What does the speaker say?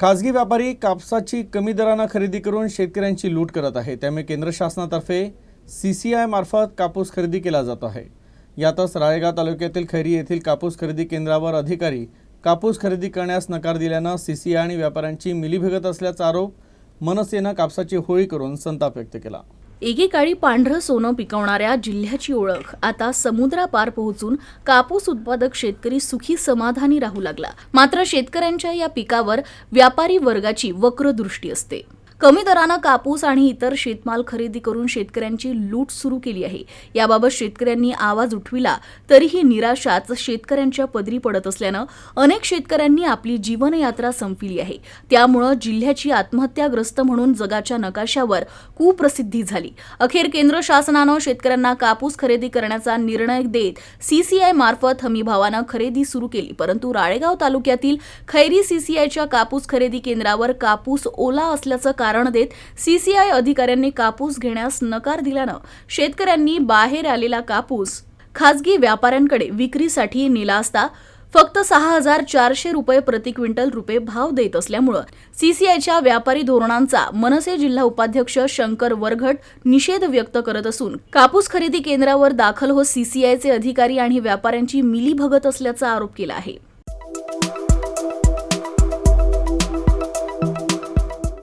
खासगी व्यापारी कापसाची कमी दरानं खरेदी करून शेतकऱ्यांची लूट करत आहे. त्यामुळे केंद्र शासनातर्फे सी सी आय मार्फत कापूस खरेदी केला जात आहे. यातच राळेगाव तालुक्यातील खैरी येथील कापूस खरेदी केंद्रावर अधिकारी कापूस खरेदी करण्यास नकार दिल्यानं सी सी आय आणि व्यापाऱ्यांची मिलीभगत असल्याचा आरोप मनसेनं कापसाची होळी करून संताप व्यक्त केला. एकेकाळी पांढरं सोनं पिकवणाऱ्या जिल्ह्याची ओळख आता समुद्रापार पोहोचून कापूस उत्पादक शेतकरी सुखी समाधानी राहू लागला. मात्र शेतकऱ्यांच्या या पिकावर व्यापारी वर्गाची वक्र दृष्टी असते. कमी दरानं कापूस आणि इतर शेतमाल खरेदी करून शेतकऱ्यांची लूट सुरू केली आहे. याबाबत शेतकऱ्यांनी आवाज उठविला तरीही निराशाच शेतकऱ्यांच्या पदरी पडत असल्यानं अनेक शेतकऱ्यांनी आपली जीवनयात्रा संपविली आहे. त्यामुळं जिल्ह्याची आत्महत्याग्रस्त म्हणून जगाच्या नकाशावर कुप्रसिद्धी झाली. अखेर केंद्र शासनानं शेतकऱ्यांना कापूस खरेदी करण्याचा निर्णय देत सीसीआय मार्फत हमीभावानं खरेदी सुरू केली. परंतु राळेगाव तालुक्यातील खैरी सीसीआयच्या कापूस खरेदी केंद्रावर कापूस ओला असल्याचं कारण देत सीसीआय अधिकाऱ्यांनी कापूस घेण्यास नकार दिल्यानं शेतकऱ्यांनी बाहेर आलेला कापूस खासगी व्यापाऱ्यांकडे विक्रीसाठी नेला असता फक्त सहा हजार चारशे रुपये प्रति क्विंटल रुपये भाव देत असल्यामुळं सीसीआयच्या व्यापारी धोरणांचा मनसे जिल्हा उपाध्यक्ष शंकर वरघट निषेध व्यक्त करत असून कापूस खरेदी केंद्रावर दाखल होत सीसीआयचे अधिकारी आणि व्यापाऱ्यांची मिलीभगत असल्याचा आरोप केला आहे.